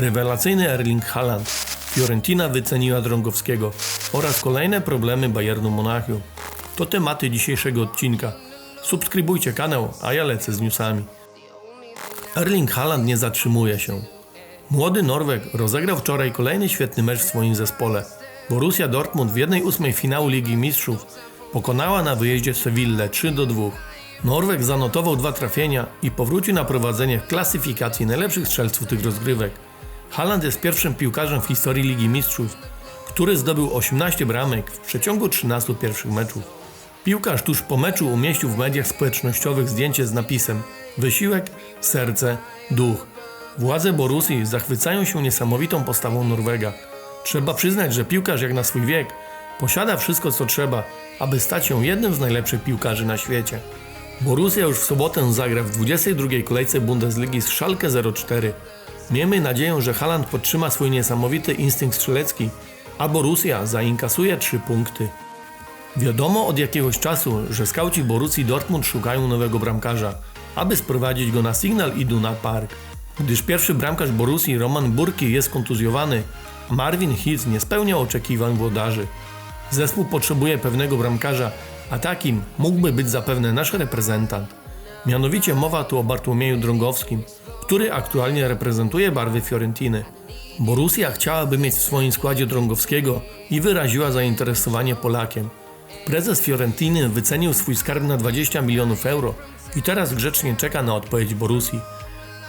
Rewelacyjny Erling Haaland. Fiorentina wyceniła Drągowskiego oraz kolejne problemy Bayernu Monachium. To tematy dzisiejszego odcinka. Subskrybujcie kanał, a ja lecę z newsami. Erling Haaland nie zatrzymuje się. Młody Norweg rozegrał wczoraj kolejny świetny mecz w swoim zespole. Borussia Dortmund w 1-8 finału Ligi Mistrzów pokonała na wyjeździe Sevillę 3 do 2. Norweg zanotował dwa trafienia i powrócił na prowadzenie w klasyfikacji najlepszych strzelców tych rozgrywek. Haaland jest pierwszym piłkarzem w historii Ligi Mistrzów, który zdobył 18 bramek w przeciągu 13 pierwszych meczów. Piłkarz tuż po meczu umieścił w mediach społecznościowych zdjęcie z napisem Wysiłek, serce, duch. Władze Borussii zachwycają się niesamowitą postawą Norwega. Trzeba przyznać, że piłkarz jak na swój wiek posiada wszystko co trzeba, aby stać się jednym z najlepszych piłkarzy na świecie. Borussia już w sobotę zagra w 22 kolejce Bundesligi z Schalke 04. Miejmy nadzieję, że Haaland podtrzyma swój niesamowity instynkt strzelecki, a Borussia zainkasuje 3 punkty. Wiadomo od jakiegoś czasu, że skauci Borussii Dortmund szukają nowego bramkarza, aby sprowadzić go na Signal Iduna Park. Gdyż pierwszy bramkarz Borussii Roman Burki jest kontuzjowany, a Marvin Hitz nie spełnia oczekiwań włodarzy. Zespół potrzebuje pewnego bramkarza, a takim mógłby być zapewne nasz reprezentant. Mianowicie mowa tu o Bartłomieju Drągowskim, który aktualnie reprezentuje barwy Fiorentiny. Borussia chciałaby mieć w swoim składzie Drągowskiego i wyraziła zainteresowanie Polakiem. Prezes Fiorentiny wycenił swój skarb na 20 milionów euro i teraz grzecznie czeka na odpowiedź Borussii.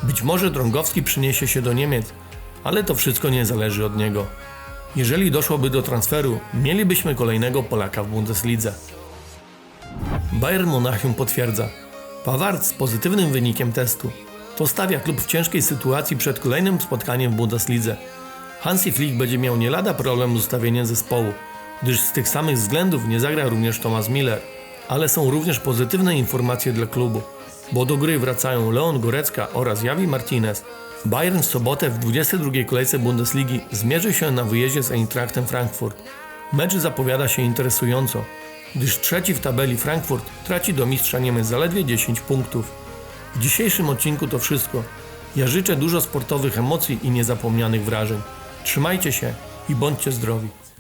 Być może Drągowski przyniesie się do Niemiec, ale to wszystko nie zależy od niego. Jeżeli doszłoby do transferu, mielibyśmy kolejnego Polaka w Bundeslidze. Bayern Monachium potwierdza. Paward z pozytywnym wynikiem testu. To stawia klub w ciężkiej sytuacji przed kolejnym spotkaniem w Bundeslidze. Hansi Flick będzie miał nie lada problem z ustawieniem zespołu, gdyż z tych samych względów nie zagra również Thomas Miller. Ale są również pozytywne informacje dla klubu, bo do gry wracają Leon Gorecka oraz Javi Martinez. Bayern w sobotę w 22 kolejce Bundesligi zmierzy się na wyjeździe z Eintrachtem Frankfurt. Mecz zapowiada się interesująco, gdyż trzeci w tabeli Frankfurt traci do mistrza Niemiec zaledwie 10 punktów. W dzisiejszym odcinku to wszystko. Ja życzę dużo sportowych emocji i niezapomnianych wrażeń. Trzymajcie się i bądźcie zdrowi.